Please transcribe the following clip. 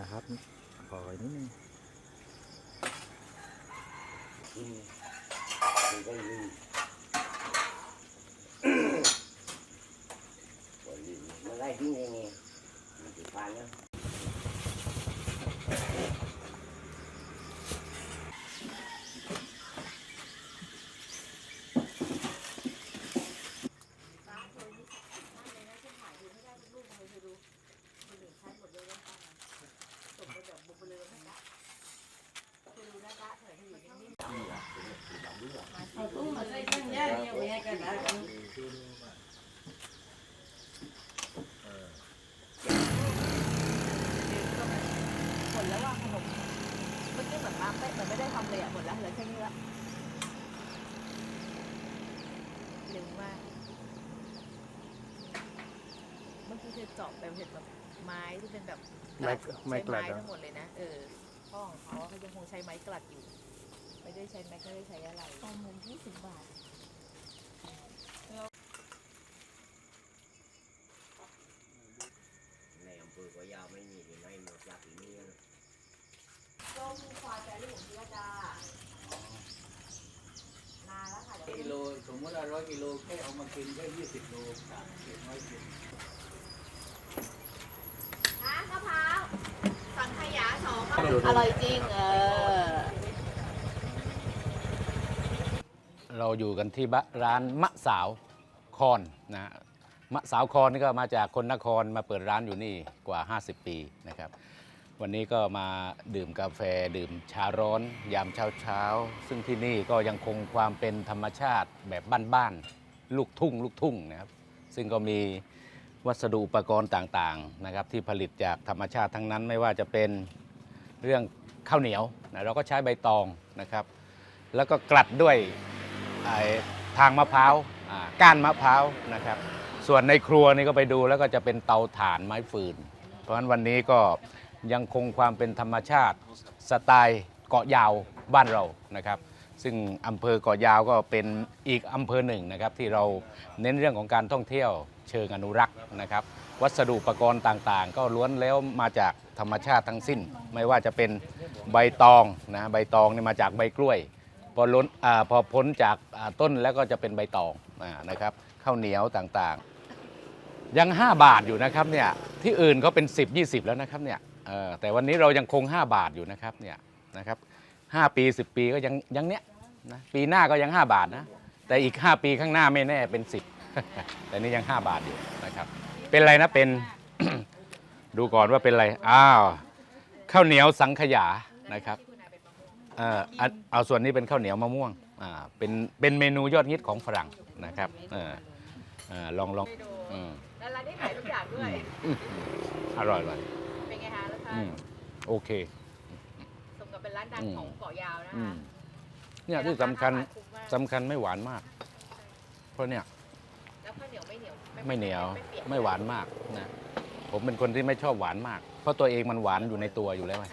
นะครับขออีกนิดนึงกินกินก็ลืมก็ลืมมันไล่ทิ้งเองไงมันติดฟันแล้ว นะหมดแล้วว่าขนมเมื่อกี้เหมือนมาเป๊ะเหมือนไม่ได้ทำเลยอะหมดแล้วเหลือแค่นี้ละเร็วมากเมื่อกี้คือเจาะแบบเห็นแบบไม้ที่เป็นแบบไม้ไม้ใช้กลัดไม้เหรอทั้งหมดเลยนะเออพ่อของเขาเขายังคงใช้ไม้กลัดอยู่ ไม่ได้ใช้แม็กไม่ได้ใช้อะไรตอนมุมยี่สิบบาท ในอำเภอก็ยาวไม่มีที่ ไหนหมดจากที่นี่นะก็มีควายแปรรูปของพิรดานานแล้วค่ะเดี๋ยวกิโลสมมติว่าร้อยกิโลแค่เอามากินแค่ยี่สิบโลต่างเก็บไว้กินนะมะพร้าวสังขยาสองอร่อยจริงเออ เราอยู่กันที่ร้านมะสาวคอนนะฮะมะสาวคอนนี่ก็มาจากคนนครมาเปิดร้านอยู่นี่กว่า 50 ปีนะครับ วันนี้ก็มาดื่มกาแฟดื่มชาร้อน ยามเช้าเช้าซึ่งที่นี่ก็ยังคงความเป็นธรรมชาติแบบบ้านๆลูกทุ่ง ลูกทุ่งนะครับซึ่งก็มีวัสดุอุปกรณ์ต่างๆนะครับที่ผลิตจากธรรมชาติทั้งนั้นไม่ว่าจะเป็นเรื่องข้าวเหนียวนะเราก็ใช้ใบตองนะครับ แล้วก็กลัดด้วยไอ้ทางมะพร้าวก้านมะพร้าวนะครับ ส่วนในครัวนี่ก็ไปดูแล้วก็จะเป็นเตาถ่านไม้ฟืน เพราะฉะนั้นวันนี้ก็ ยังคงความเป็นธรรมชาติสไตล์เกาะยาวบ้านเรานะครับ ซึ่งอำเภอเกาะยาวก็เป็นอีกอำเภอหนึ่งนะครับ ที่เราเน้นเรื่องของการท่องเที่ยวเชิงอนุรักษ์นะครับ วัสดุอุปกรณ์ต่างๆ ก็ล้วนแล้วมาจากธรรมชาติทั้งสิ้น ไม่ว่าจะเป็นใบตองนะใบตองนี่มาจากใบกล้วย พอล้นอาพอพ้นจากอ่าต้นแล้วก็จะเป็นใบตองอานะครับข้าวเหนียวต่างๆ ยัง 5 บาทอยู่นะครับเนี่ยที่อื่นเขาเป็น 10 20 แล้วนะครับเนี่ย เออแต่วันนี้เรายังคง 5 บาทอยู่นะครับเนี่ยนะครับ5ปี 10 ปีก็ยังยังเนี้ยนะปีหน้าก็ยัง 5 บาทนะ แต่อีก 5 ปีข้างหน้าไม่แน่เป็น 10 แต่นี่ยัง 5 บาทอยู่นะครับ เป็นอะไรนะเป็น ดูก่อนว่าเป็นอะไรอ้าวข้าวเหนียวสังขยานะครับเอ่ออันเอาส่วนนี้เป็นข้าวเหนียวมะม่วงอ่าเป็นเป็นเมนูยอดฮิตของฝรั่งนะครับเออเออลองลองอืมแล้วร้านได้ขายทุกอย่างด้วยอืมอร่อยอร่อย ชาอืติมโอเค สมกับเป็นร้านดังอืมของเกาะยาวนะอืคะมเนี่ยที่สำคัญราาคุ้มมากสำคัญไม่หวานมาก เพราะเนี่ยแล้วข้าวเหนียวไม่เหนียวไม่เหนียวปีกไม่หวานมากนะผมเป็นคนที่ไม่ชอบหวานมาก เพราะตัวเองมันหวานอยู่ในตัวอยู่แล้วไง